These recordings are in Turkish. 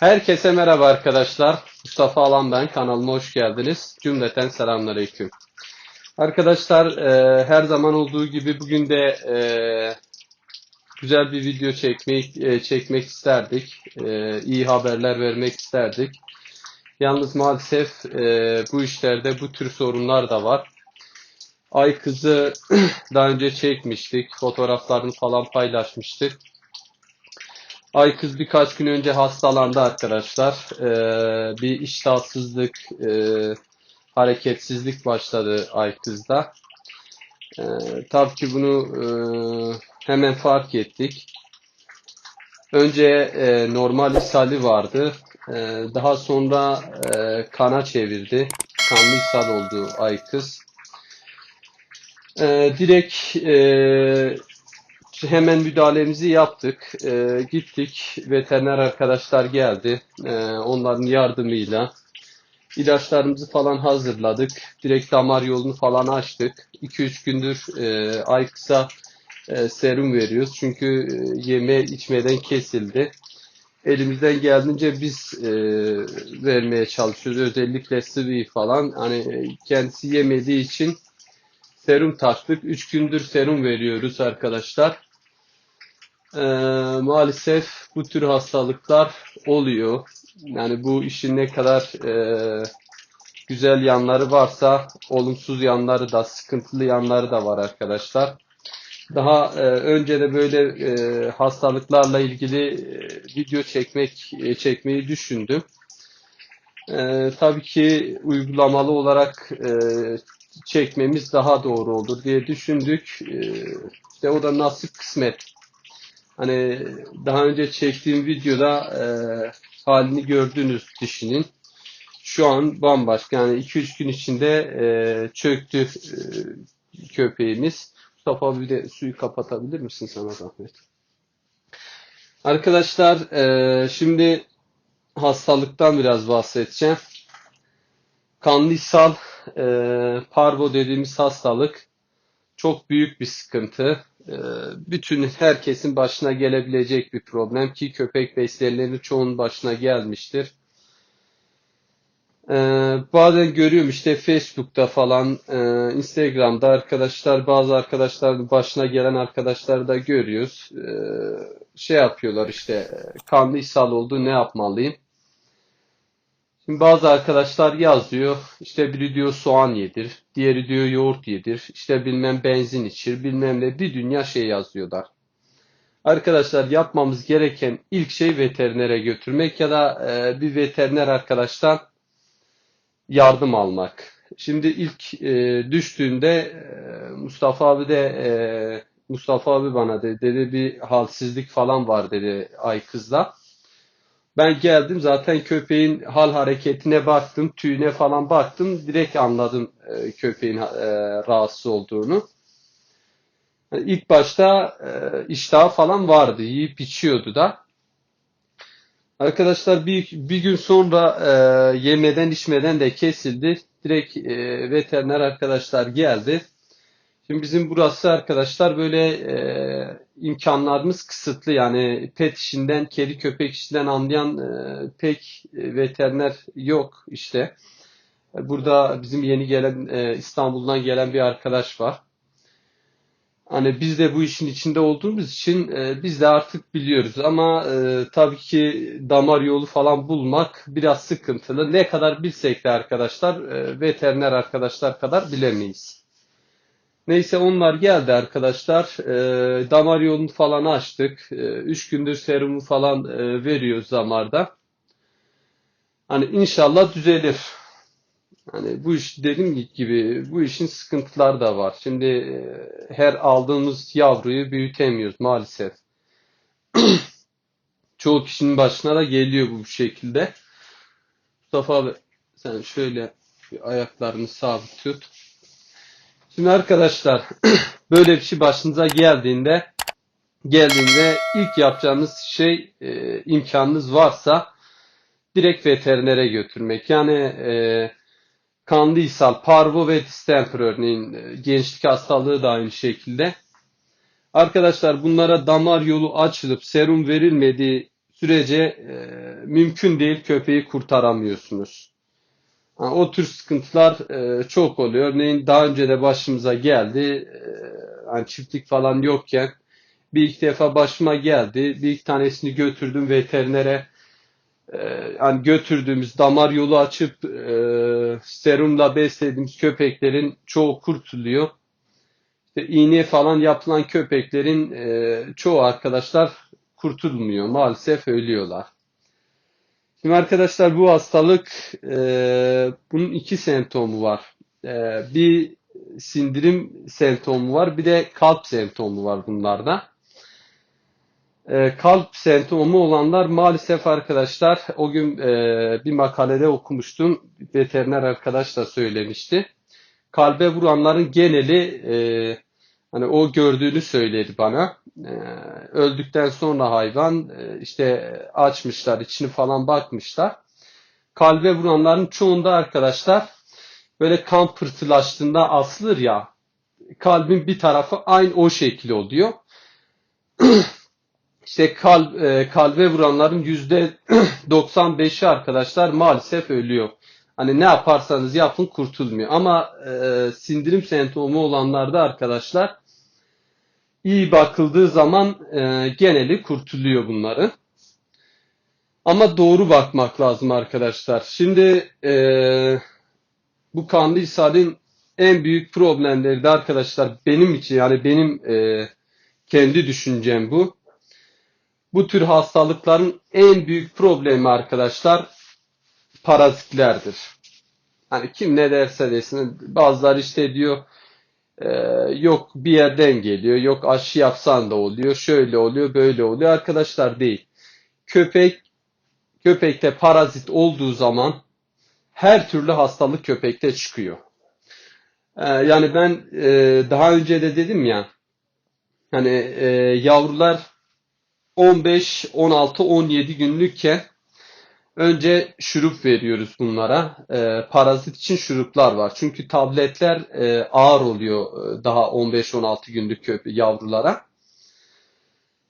Herkese merhaba arkadaşlar. Mustafa Alan ben. Kanalıma hoş geldiniz. Cümleten selamünaleyküm. Arkadaşlar e, her zaman olduğu gibi bugün de e, güzel bir video çekmek e, çekmek isterdik. E, iyi haberler vermek isterdik. Yalnız maalesef e, bu işlerde bu tür sorunlar da var. Ay kızı daha önce çekmiştik. Fotoğraflarını falan paylaşmıştık. Ay kız birkaç gün önce hastalandı arkadaşlar. Ee, bir iştahsızlık, e, hareketsizlik başladı Ay kızda. Ee, tabii ki bunu e, hemen fark ettik. Önce e, normal ishali vardı. E, daha sonra e, kana çevirdi. Kanlı ishal oldu Ay kız. E, direkt e, hemen müdahalemizi yaptık. E, gittik. Veteriner arkadaşlar geldi. E, onların yardımıyla ilaçlarımızı falan hazırladık. Direkt damar yolunu falan açtık. 2-3 gündür e, ay kısa e, serum veriyoruz. Çünkü e, yeme içmeden kesildi. Elimizden geldiğince biz e, vermeye çalışıyoruz. Özellikle sıvıyı falan. Hani e, kendisi yemediği için serum taktık. 3 gündür serum veriyoruz arkadaşlar. Ee, maalesef bu tür hastalıklar oluyor. Yani bu işin ne kadar e, güzel yanları varsa olumsuz yanları da sıkıntılı yanları da var arkadaşlar. Daha e, önce de böyle e, hastalıklarla ilgili e, video çekmek e, çekmeyi düşündüm. E, tabii ki uygulamalı olarak e, çekmemiz daha doğru olur diye düşündük. E, işte o da nasip kısmet. Hani daha önce çektiğim videoda e, halini gördüğünüz dişinin şu an bambaşka. Yani 2-3 gün içinde e, çöktü e, köpeğimiz. Mustafa bir de suyu kapatabilir misin sana zahmet? Arkadaşlar e, şimdi hastalıktan biraz bahsedeceğim. Kanlı ishal, e, parvo dediğimiz hastalık çok büyük bir sıkıntı. Ee, bütün herkesin başına gelebilecek bir problem ki köpek besleyenlerin çoğunun başına gelmiştir. Ee, bazen görüyorum işte Facebook'ta falan, e, Instagram'da arkadaşlar, bazı arkadaşların başına gelen arkadaşları da görüyoruz. Ee, şey yapıyorlar işte, kanlı ishal oldu ne yapmalıyım? Şimdi bazı arkadaşlar yazıyor. İşte biri diyor soğan yedir. Diğeri diyor yoğurt yedir. İşte bilmem benzin içir. Bilmem ne bir dünya şey yazıyorlar. Arkadaşlar yapmamız gereken ilk şey veterinere götürmek ya da e, bir veteriner arkadaştan yardım almak. Şimdi ilk e, düştüğünde e, Mustafa abi de e, Mustafa abi bana dedi, dedi bir halsizlik falan var dedi ay kızla. Ben geldim zaten köpeğin hal hareketine baktım, tüyüne falan baktım. Direkt anladım e, köpeğin e, rahatsız olduğunu. Yani ilk başta e, iştahı falan vardı, yiyip içiyordu da. Arkadaşlar bir, bir gün sonra e, yemeden içmeden de kesildi. Direkt e, veteriner arkadaşlar geldi. Şimdi bizim burası arkadaşlar böyle e, imkanlarımız kısıtlı. Yani pet işinden, kedi köpek işinden anlayan e, pek e, veteriner yok işte. Burada bizim yeni gelen e, İstanbul'dan gelen bir arkadaş var. Hani biz de bu işin içinde olduğumuz için e, biz de artık biliyoruz ama e, tabii ki damar yolu falan bulmak biraz sıkıntılı. Ne kadar bilsek de arkadaşlar e, veteriner arkadaşlar kadar bilemeyiz. Neyse onlar geldi arkadaşlar. E, damar yolunu falan açtık. 3 e, gündür serumu falan e, veriyoruz damarda. Hani inşallah düzelir. Hani bu iş dediğim gibi bu işin sıkıntıları da var. Şimdi e, her aldığımız yavruyu büyütemiyoruz maalesef. Çoğu kişinin başına da geliyor bu şekilde. Mustafa abi sen şöyle ayaklarını sabit tut. Şimdi arkadaşlar böyle bir şey başınıza geldiğinde geldiğinde ilk yapacağınız şey e, imkanınız varsa direkt veterinere götürmek. Yani e, kanlı ishal, parvo ve distemper örneğin e, gençlik hastalığı da aynı şekilde. Arkadaşlar bunlara damar yolu açılıp serum verilmediği sürece e, mümkün değil köpeği kurtaramıyorsunuz. Ha, o tür sıkıntılar e, çok oluyor. Örneğin daha önce de başımıza geldi. E, hani çiftlik falan yokken bir iki defa başıma geldi. Bir iki tanesini götürdüm veterinere. E, hani götürdüğümüz damar yolu açıp e, serumla beslediğimiz köpeklerin çoğu kurtuluyor. İşte iğne falan yapılan köpeklerin e, çoğu arkadaşlar kurtulmuyor. Maalesef ölüyorlar. Şimdi arkadaşlar bu hastalık e, bunun iki semptomu var. E, bir sindirim semptomu var, bir de kalp semptomu var bunlarda. E, kalp semptomu olanlar maalesef arkadaşlar o gün e, bir makalede okumuştum. Veteriner arkadaş da söylemişti. Kalbe vuranların geneli e, hani o gördüğünü söyledi bana. E, öldükten sonra hayvan e, işte açmışlar içini falan bakmışlar. Kalbe vuranların çoğunda arkadaşlar böyle kan pırtılaştığında asılır ya kalbin bir tarafı aynı o şekil oluyor. İşte kalp, e, kalbe vuranların yüzde 95'i arkadaşlar maalesef ölüyor. Hani ne yaparsanız yapın kurtulmuyor. Ama e, sindirim semptomu olanlarda arkadaşlar iyi bakıldığı zaman e, geneli kurtuluyor bunları. Ama doğru bakmak lazım arkadaşlar. Şimdi e, bu kanlı ishalin en büyük problemleri de arkadaşlar benim için yani benim e, kendi düşüncem bu. Bu tür hastalıkların en büyük problemi arkadaşlar parazitlerdir. Hani kim ne derse desin bazılar işte diyor yok bir yerden geliyor yok aşı yapsan da oluyor şöyle oluyor böyle oluyor arkadaşlar değil. Köpek köpekte parazit olduğu zaman her türlü hastalık köpekte çıkıyor. E, yani ben e, daha önce de dedim ya hani e, yavrular 15, 16, 17 günlükken önce şurup veriyoruz bunlara. E, parazit için şuruplar var. Çünkü tabletler e, ağır oluyor e, daha 15-16 günlük yavrulara.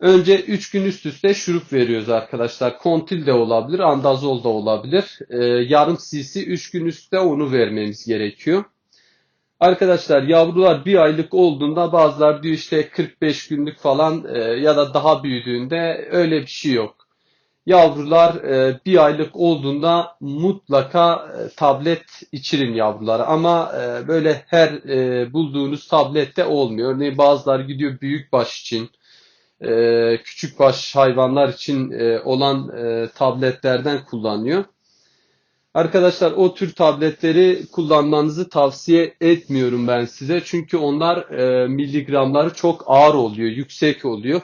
Önce 3 gün üst üste şurup veriyoruz arkadaşlar. Kontil de olabilir, andazol da olabilir. E, yarım cc 3 gün üstte onu vermemiz gerekiyor. Arkadaşlar yavrular bir aylık olduğunda bazılar diyor işte 45 günlük falan e, ya da daha büyüdüğünde öyle bir şey yok. Yavrular e, bir aylık olduğunda mutlaka e, tablet içirin yavrulara ama e, böyle her e, bulduğunuz tablette olmuyor. Örneğin bazılar gidiyor büyük baş için küçük baş hayvanlar için olan tabletlerden kullanıyor. Arkadaşlar o tür tabletleri kullanmanızı tavsiye etmiyorum ben size. Çünkü onlar e, miligramları çok ağır oluyor, yüksek oluyor.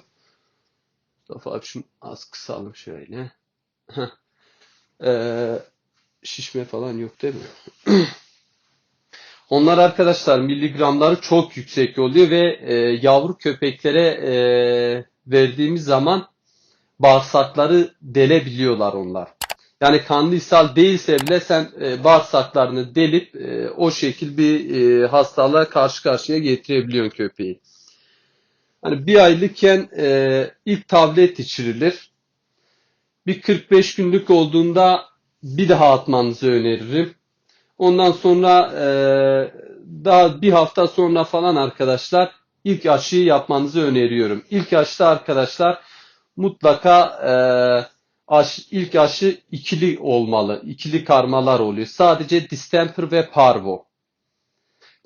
Mustafa abi şunu az kısalım şöyle. e, şişme falan yok değil mi? Onlar arkadaşlar miligramları çok yüksek oluyor ve e, yavru köpeklere e, verdiğimiz zaman bağırsakları delebiliyorlar onlar. Yani kanlı ishal değilse bile sen e, bağırsaklarını delip e, o şekil bir e, hastalığa karşı karşıya getirebiliyorsun köpeği. Hani bir aylıkken e, ilk tablet içirilir. Bir 45 günlük olduğunda bir daha atmanızı öneririm. Ondan sonra e, daha bir hafta sonra falan arkadaşlar ilk aşıyı yapmanızı öneriyorum. İlk aşıda arkadaşlar mutlaka e, aş, ilk aşı ikili olmalı. İkili karmalar oluyor. Sadece distemper ve parvo.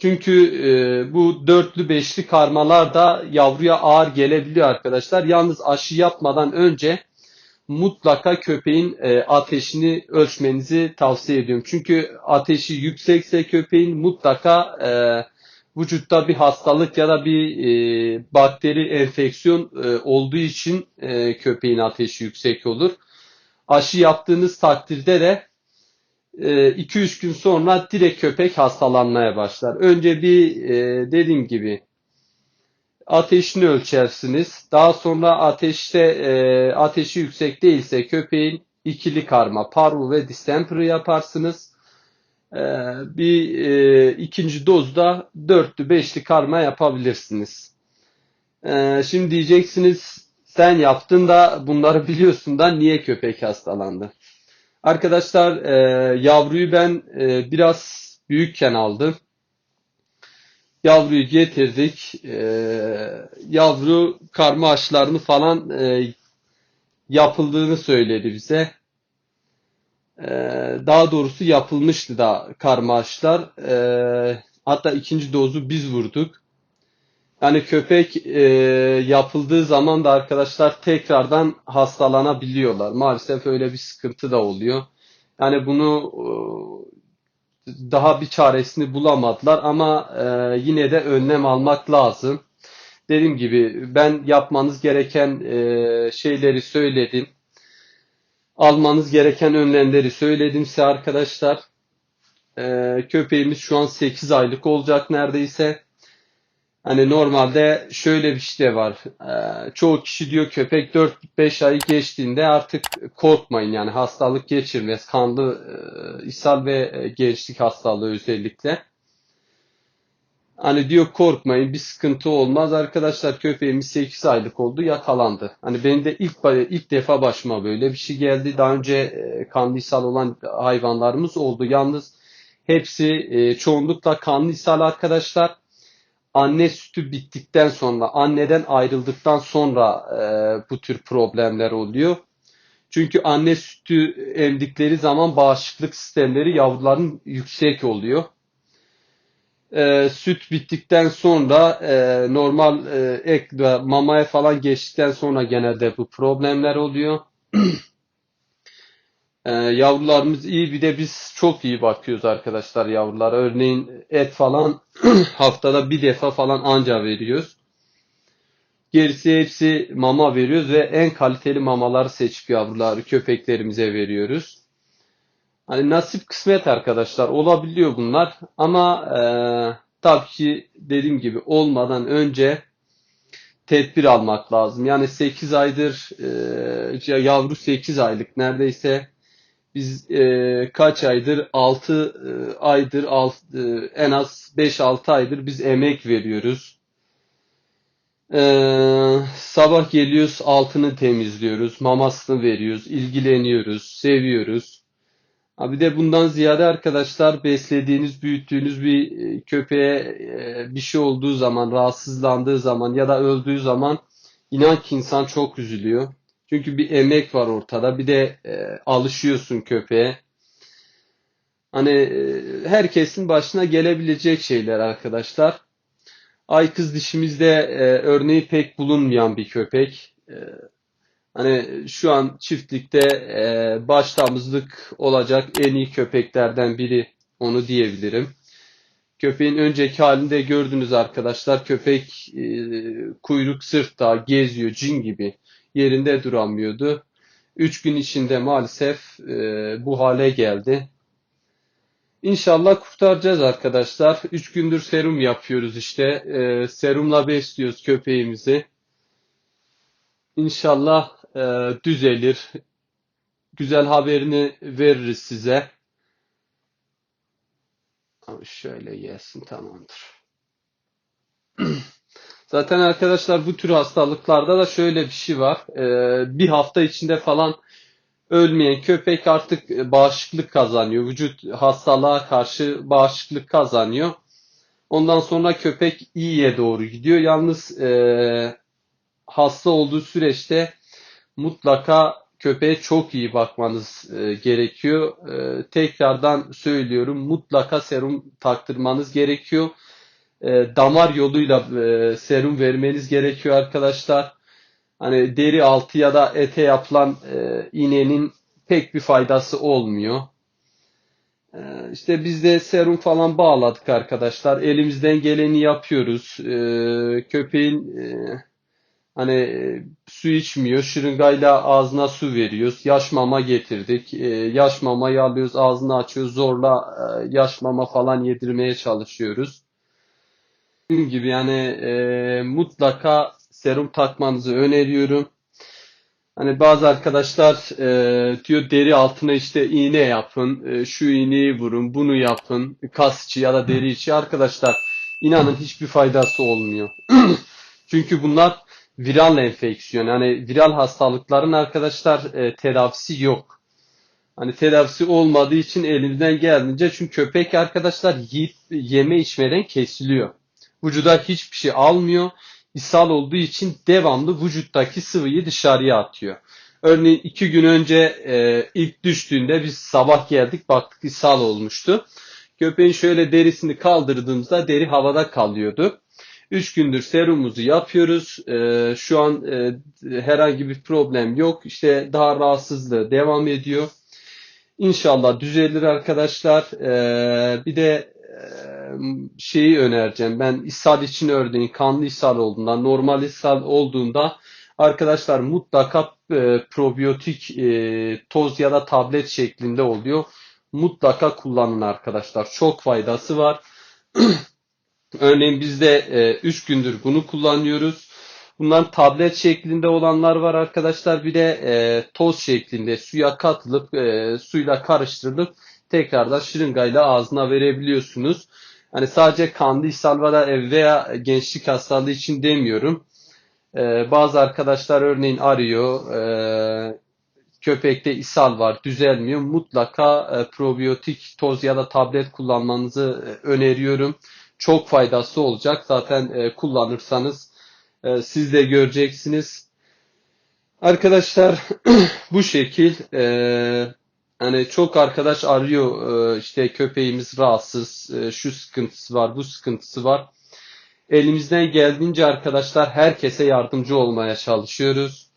Çünkü e, bu dörtlü beşli karmalar da yavruya ağır gelebiliyor arkadaşlar. Yalnız aşı yapmadan önce mutlaka köpeğin e, ateşini ölçmenizi tavsiye ediyorum. Çünkü ateşi yüksekse köpeğin mutlaka e, vücutta bir hastalık ya da bir e, bakteri enfeksiyon e, olduğu için e, köpeğin ateşi yüksek olur. Aşı yaptığınız takdirde de 2-3 e, gün sonra direkt köpek hastalanmaya başlar. Önce bir e, dediğim gibi ateşini ölçersiniz. Daha sonra ateşte e, ateşi yüksek değilse köpeğin ikili karma, parvo ve distemper'ı yaparsınız. Bir ikinci dozda dörtlü beşli karma yapabilirsiniz. Şimdi diyeceksiniz sen yaptın da bunları biliyorsun da niye köpek hastalandı? Arkadaşlar e, yavruyu ben e, biraz büyükken aldım. Yavruyu getirdik. E, yavru karma aşılarını falan e, yapıldığını söyledi bize. E, daha doğrusu yapılmıştı da karma aşılar. E, hatta ikinci dozu biz vurduk. Yani köpek e, yapıldığı zaman da arkadaşlar tekrardan hastalanabiliyorlar. Maalesef öyle bir sıkıntı da oluyor. Yani bunu e, daha bir çaresini bulamadılar ama e, yine de önlem almak lazım. Dediğim gibi ben yapmanız gereken e, şeyleri söyledim. Almanız gereken önlemleri söyledim size arkadaşlar. E, köpeğimiz şu an 8 aylık olacak neredeyse. Hani normalde şöyle bir şey de var. Ee, çoğu kişi diyor köpek 4-5 ayı geçtiğinde artık korkmayın yani hastalık geçirmez. Kanlı e, ishal ve e, gençlik hastalığı özellikle. Hani diyor korkmayın bir sıkıntı olmaz. Arkadaşlar köpeğimiz 8 aylık oldu yakalandı. Hani benim de ilk ilk defa başıma böyle bir şey geldi. Daha önce e, kanlı ishal olan hayvanlarımız oldu. Yalnız hepsi e, çoğunlukla kanlı ishal arkadaşlar anne sütü bittikten sonra, anneden ayrıldıktan sonra e, bu tür problemler oluyor. Çünkü anne sütü emdikleri zaman bağışıklık sistemleri yavruların yüksek oluyor. E, süt bittikten sonra e, normal e, ek mamaya falan geçtikten sonra genelde bu problemler oluyor. Ee, yavrularımız iyi bir de biz çok iyi bakıyoruz arkadaşlar yavrulara. Örneğin et falan haftada bir defa falan anca veriyoruz. Gerisi hepsi mama veriyoruz ve en kaliteli mamaları seçip yavruları köpeklerimize veriyoruz. Hani nasip kısmet arkadaşlar olabiliyor bunlar ama e, tabii ki dediğim gibi olmadan önce tedbir almak lazım. Yani 8 aydır e, yavru 8 aylık neredeyse biz e, kaç aydır 6 e, aydır alt, e, en az 5-6 aydır biz emek veriyoruz. E, sabah geliyoruz altını temizliyoruz, mamasını veriyoruz, ilgileniyoruz, seviyoruz. Ha bir de bundan ziyade arkadaşlar beslediğiniz, büyüttüğünüz bir e, köpeğe e, bir şey olduğu zaman, rahatsızlandığı zaman ya da öldüğü zaman inan ki insan çok üzülüyor. Çünkü bir emek var ortada. Bir de e, alışıyorsun köpeğe. Hani e, herkesin başına gelebilecek şeyler arkadaşlar. Ay kız dişimizde e, örneği pek bulunmayan bir köpek. E, hani şu an çiftlikte e, baş damızlık olacak en iyi köpeklerden biri onu diyebilirim. Köpeğin önceki halinde gördünüz arkadaşlar. Köpek e, kuyruk sırtta geziyor cin gibi yerinde duramıyordu. Üç gün içinde maalesef e, bu hale geldi. İnşallah kurtaracağız arkadaşlar. Üç gündür serum yapıyoruz işte. E, serumla besliyoruz köpeğimizi. İnşallah e, düzelir. Güzel haberini veririz size. Şöyle gelsin tamamdır. Zaten arkadaşlar bu tür hastalıklarda da şöyle bir şey var. Ee, bir hafta içinde falan ölmeyen köpek artık bağışıklık kazanıyor. Vücut hastalığa karşı bağışıklık kazanıyor. Ondan sonra köpek iyiye doğru gidiyor. Yalnız e, hasta olduğu süreçte mutlaka köpeğe çok iyi bakmanız e, gerekiyor. E, tekrardan söylüyorum mutlaka serum taktırmanız gerekiyor e, damar yoluyla e, serum vermeniz gerekiyor arkadaşlar. Hani deri altı ya da ete yapılan e, iğnenin pek bir faydası olmuyor. E, işte biz de serum falan bağladık arkadaşlar. Elimizden geleni yapıyoruz. E, köpeğin e, hani e, su içmiyor. Şırıngayla ağzına su veriyoruz. Yaş mama getirdik. E, yaş mamayı alıyoruz, ağzını açıyoruz. Zorla e, yaş mama falan yedirmeye çalışıyoruz dediğim gibi yani e, mutlaka serum takmanızı öneriyorum. Hani bazı arkadaşlar e, diyor deri altına işte iğne yapın, e, şu iğneyi vurun, bunu yapın, kas içi ya da deri içi. Arkadaşlar inanın hiçbir faydası olmuyor. Çünkü bunlar viral enfeksiyon yani viral hastalıkların arkadaşlar e, tedavisi yok. Hani tedavisi olmadığı için elimizden geldiğince çünkü köpek arkadaşlar yiyip yeme içmeden kesiliyor. Vücuda hiçbir şey almıyor. İshal olduğu için devamlı vücuttaki sıvıyı dışarıya atıyor. Örneğin iki gün önce e, ilk düştüğünde biz sabah geldik baktık ishal olmuştu. Köpeğin şöyle derisini kaldırdığımızda deri havada kalıyordu. 3 gündür serumumuzu yapıyoruz. Ee, şu an e, herhangi bir problem yok. İşte daha rahatsızlığı devam ediyor. İnşallah düzelir arkadaşlar. Ee, bir de e, şeyi önereceğim. Ben ishal için örneğin kanlı ishal olduğunda, normal ishal olduğunda arkadaşlar mutlaka e, probiyotik e, toz ya da tablet şeklinde oluyor. Mutlaka kullanın arkadaşlar. Çok faydası var. Örneğin biz de 3 gündür bunu kullanıyoruz. Bunların tablet şeklinde olanlar var arkadaşlar. Bir de e, toz şeklinde suya katılıp e, suyla karıştırılıp tekrardan şırıngayla ağzına verebiliyorsunuz. Hani sadece kanlı ishal veya gençlik hastalığı için demiyorum. E, bazı arkadaşlar örneğin arıyor. E, köpekte ishal var düzelmiyor. Mutlaka e, probiyotik toz ya da tablet kullanmanızı e, öneriyorum. Çok faydası olacak. Zaten e, kullanırsanız e, siz de göreceksiniz. Arkadaşlar bu şekil e, hani çok arkadaş arıyor e, işte köpeğimiz rahatsız e, şu sıkıntısı var bu sıkıntısı var. Elimizden geldiğince arkadaşlar herkese yardımcı olmaya çalışıyoruz.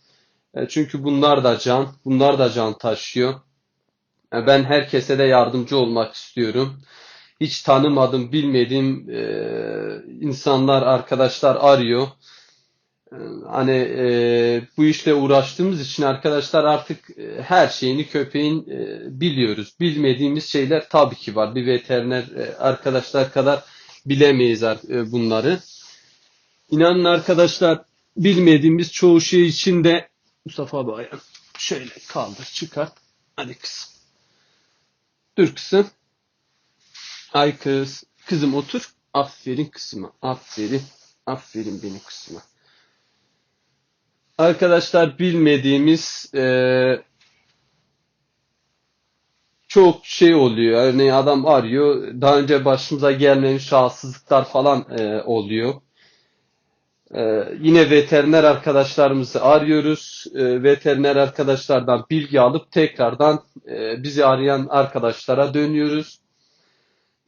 E, çünkü bunlar da can, bunlar da can taşıyor. Ben herkese de yardımcı olmak istiyorum. Hiç tanımadım, bilmediğim insanlar, arkadaşlar arıyor. Hani e, bu işle uğraştığımız için arkadaşlar artık e, her şeyini köpeğin e, biliyoruz. Bilmediğimiz şeyler tabii ki var. Bir veteriner e, arkadaşlar kadar bilemeyiz e, bunları. İnanın arkadaşlar bilmediğimiz çoğu şey için de Mustafa abi ayağını şöyle kaldır çıkart. Hadi kızım. Dur kızım. Ay kız. Kızım otur. Aferin kızıma. Aferin. Aferin benim kızıma. Arkadaşlar bilmediğimiz e, çok şey oluyor. Örneğin adam arıyor. Daha önce başımıza gelmemiş rahatsızlıklar falan e, oluyor. Ee, yine veteriner arkadaşlarımızı arıyoruz. Ee, veteriner arkadaşlardan bilgi alıp tekrardan e, bizi arayan arkadaşlara dönüyoruz.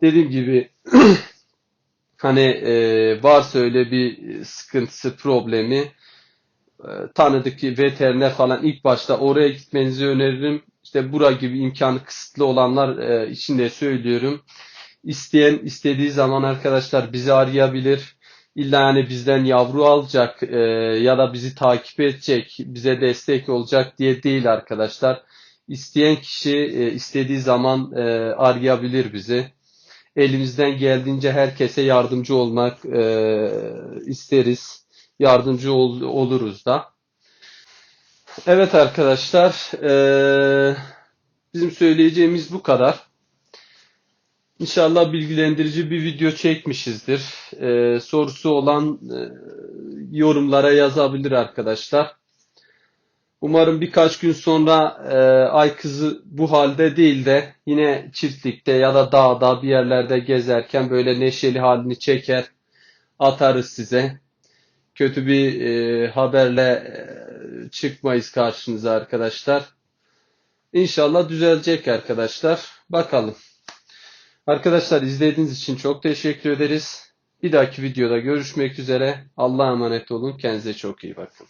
Dediğim gibi hani e, varsa öyle bir sıkıntısı, problemi tanıdık ki veteriner falan ilk başta oraya gitmenizi öneririm. İşte bura gibi imkanı kısıtlı olanlar e, için de söylüyorum. İsteyen istediği zaman arkadaşlar bizi arayabilir illa yani bizden yavru alacak e, ya da bizi takip edecek, bize destek olacak diye değil arkadaşlar. İsteyen kişi e, istediği zaman e, arayabilir bizi. Elimizden geldiğince herkese yardımcı olmak e, isteriz. Yardımcı ol, oluruz da. Evet arkadaşlar, e, bizim söyleyeceğimiz bu kadar. İnşallah bilgilendirici bir video çekmişizdir. Ee, sorusu olan e, yorumlara yazabilir arkadaşlar. Umarım birkaç gün sonra e, ay kızı bu halde değil de yine çiftlikte ya da dağda bir yerlerde gezerken böyle neşeli halini çeker atarız size. Kötü bir e, haberle e, çıkmayız karşınıza arkadaşlar. İnşallah düzelecek arkadaşlar. Bakalım. Arkadaşlar izlediğiniz için çok teşekkür ederiz. Bir dahaki videoda görüşmek üzere. Allah'a emanet olun. Kendinize çok iyi bakın.